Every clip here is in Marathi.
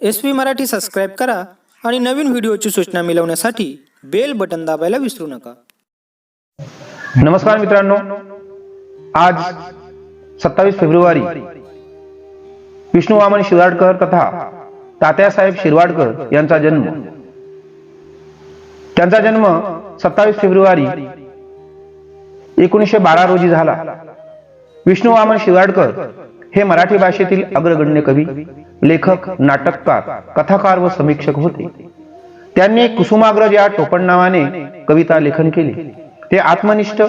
एस पी मराठी सबस्क्राईब करा आणि नवीन व्हिडिओची सूचना मिळवण्यासाठी बेल बटन दाबायला विसरू नका. नमस्कार मित्रांनो. आज सत्तावीस फेब्रुवारी. विष्णू वामन शिराडकर कथा तात्यासाहेब शिरवाडकर यांचा जन्म. त्यांचा जन्म सत्तावीस फेब्रुवारी एकोणीसशे बारा रोजी झाला. विष्णू वामन शिराडकर हे मराठी भाषेतील अग्रगण्य कवी लेखक नाटककार कथाकार व समीक्षक होते. त्यांनी कुसुमाग्रज या टोपण नावाने कविता लेखन केले. ते आत्मनिष्ठ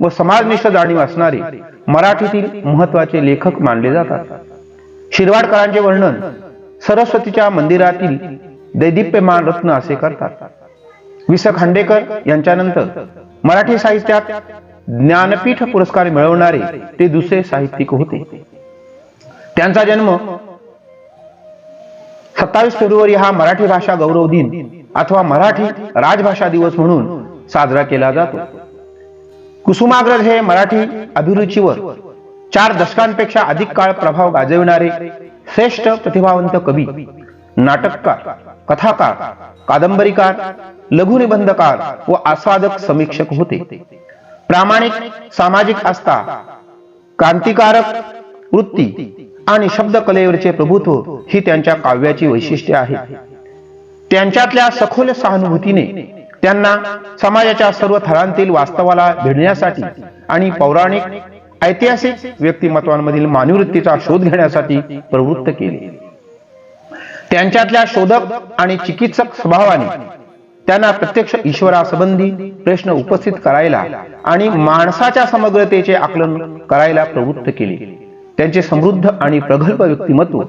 व समाजनिष्ठ जाणीव असणारे मराठीतील महत्त्वाचे लेखक मानले जातात. शिरवाडकरांचे वर्णन सरस्वतीच्या मंदिरातील दैदिप्यमान रत्न असे करतात. वि स खांडेकर यांच्यानंतर मराठी साहित्यात ज्ञानपीठ पुरस्कार मिळवणारे ते दुसरे साहित्यिक होते. त्यांचा जन्म सत्तावीस फेब्रुवारी हा मराठी भाषा गौरव दिन अथवा मराठी राजभाषा दिवस म्हणून साजरा केला जातो. कुसुमाग्रज हे मराठी अभिरुचीवर चार दशकांपेक्षा अधिक काळ प्रभाव गाजविणारे श्रेष्ठ प्रतिभावंत कवी नाटककार कथाकार कादंबरीकार लघुनिबंधकार व आस्वादक समीक्षक होते. प्रामाणिक सामाजिक आस्था क्रांतिकारक वृत्ती आणि शब्दकलेवरचे प्रभुत्व ही त्यांच्या काव्याची वैशिष्ट्ये आहेत. त्यांच्यातल्या सखोल सहानुभूतीने त्यांना समाजाच्या सर्व थरांतील वास्तवाला भिडण्यासाठी आणि पौराणिक ऐतिहासिक व्यक्तिमत्वांमधील मानवृत्तीचा शोध घेण्यासाठी प्रवृत्त केले. त्यांच्यातल्या शोधक आणि चिकित्सक स्वभावाने त्यांना प्रत्यक्ष ईश्वरासंबंधी प्रश्न उपस्थित करायला आणि माणसाच्या समग्रतेचे आकलन करायला प्रवृत्त केले. त्यांचे समृद्ध आणि प्रगल्भ व्यक्तिमत्व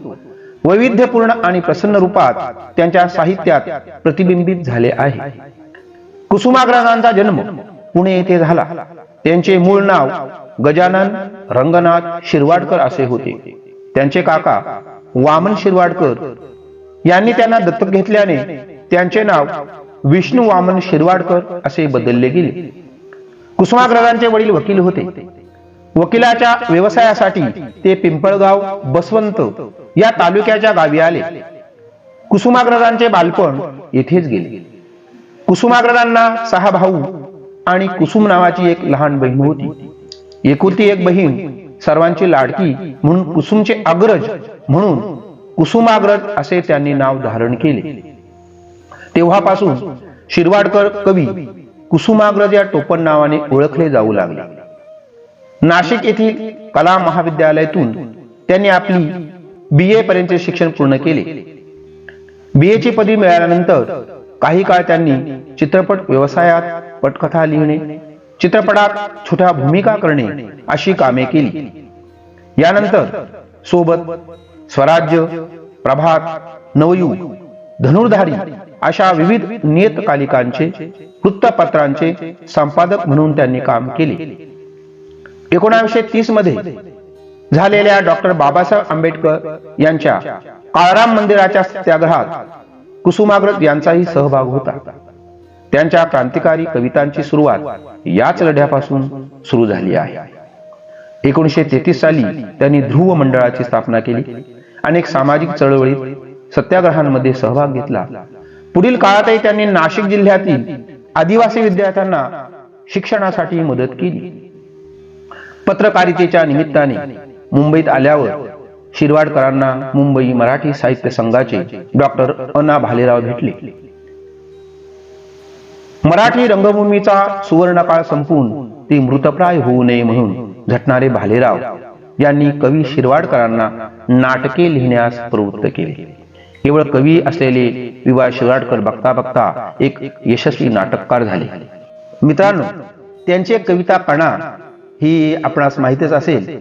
वैविध्यपूर्ण आणि प्रसन्न रूपात त्यांच्या साहित्यात प्रतिबिंबित झाले आहे. कुसुमाग्रजांचा जन्म पुणे येथे झाला. त्यांचे मूळ नाव गजानन रंगनाथ शिरवाडकर असे होते. त्यांचे काका वामन शिरवाडकर यांनी त्यांना दत्तक घेतल्याने त्यांचे नाव विष्णू वामन शिरवाडकर असे बदलले गेले. कुसुमाग्रजांचे वडील वकील होते. वकिलाच्या व्यवसायासाठी ते पिंपळगाव बसवंत या तालुक्याच्या गावी आले. कुसुमाग्रजांचे बालपण येथेच गेले. कुसुमाग्रजांना सहा भाऊ आणि कुसुम नावाची एक लहान बहीण होती. एकुलती एक बहीण सर्वांची लाडकी म्हणून कुसुमचे अग्रज म्हणून कुसुमाग्रज असे त्यांनी नाव धारण केले. तेव्हापासून शिरवाडकर कवी कुसुमाग्रज या टोपण नावाने ओळखले जाऊ लागले. नाशिक येथील कला महाविद्यालयातून त्यांनी आपली बी ए पर्यंतचे शिक्षण पूर्ण केले. बी ची पदवी मिळाल्यानंतर काही काळ त्यांनी चित्रपट व्यवसायात पटकथा लिहिणे चित्रपटात छोट्या भूमिका करणे अशी कामे केली. यानंतर सोबत स्वराज्य प्रभात नवयुग धनुर्धारी अशा विविध नियतकालिकांचे वृत्तपत्रांचे संपादक म्हणून त्यांनी काम केले. एकोणाशे तीसमध्ये झालेल्या डॉक्टर बाबासाहेब आंबेडकर यांच्या काळाराम मंदिराच्या सत्याग्रहात कुसुमाग्रज यांचाही सहभाग होता. त्यांच्या क्रांतिकारी कवितांची सुरुवात याच लढ्यापासून सुरू झाली आहे. एकोणीशे तेहतीस साली त्यांनी ध्रुव मंडळाची स्थापना केली अनेक सामाजिक चळवळीत सत्याग्रहांमध्ये सहभाग घेतला. पुढील काळातही त्यांनी नाशिक जिल्ह्यातील आदिवासी विद्यार्थ्यांना शिक्षणासाठी मदत केली. पत्रकारितेच्या निमित्ताने मुंबईत आल्यावर शिरवाडकरांना मुंबई मराठी साहित्य संघाचे डॉक्टर अना भालेराव भेटले. मराठी रंगभूमीचा सुवर्णकाळ संपून ती मृतप्राय होऊ नये म्हणून झटणारे भालेराव यांनी कवी शिरवाडकरांना नाटके लिहिण्यास प्रवृत्त केले. केवळ कवी असलेले विवा शिरवाडकर बघता बघता एक यशस्वी नाटककार झाले. मित्रांनो त्यांचे कविता कणा ही आपणास माहितच असेल.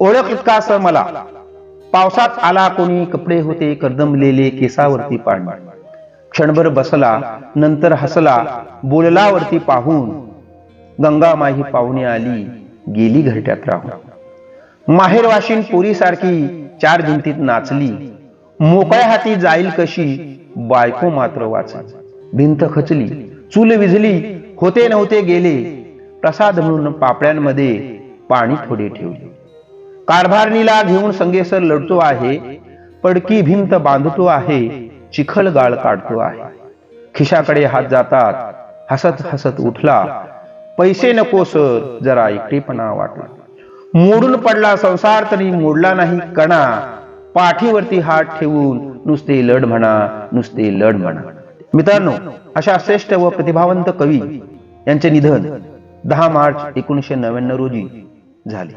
ओळख इतका असं मला? पावसात आला कोणी कपडे होते कर्दमलेले केसावरती पाणी क्षणभर बसला नंतर हसला बोललावरती पाहून गंगा माही पाहुणे आली गेली घरट्यात राहून. माहेरवाशीन पोरीसारखी चार भिंतीत नाचली. मोकळ्या हाती जाईल कशी बायको मात्र वाचली. भिंत खचली चूल विझली होते नव्हते गेले प्रसाद म्हणून पापड्यांमध्ये पाणी थोडे ठेवले. कारभारणीला घेऊन संगेसर लढतो आहे पडकी भिंत बांधतो आहे चिखल गाळ काढतो आहे. खिशाकडे हात जातात हसत हसत उठला पैसे नको सर जरा एकटेपणा वाटला मोडून पडला संसार तरी मोडला नाही कणा पाठीवरती हात ठेवून नुसते लढ म्हणा नुसते लढ म्हणा. मित्रांनो अशा श्रेष्ठ व प्रतिभावंत कवी यांचे निधन दहा मार्च एकोणीसशे नव्याण्णव रोजी झाले.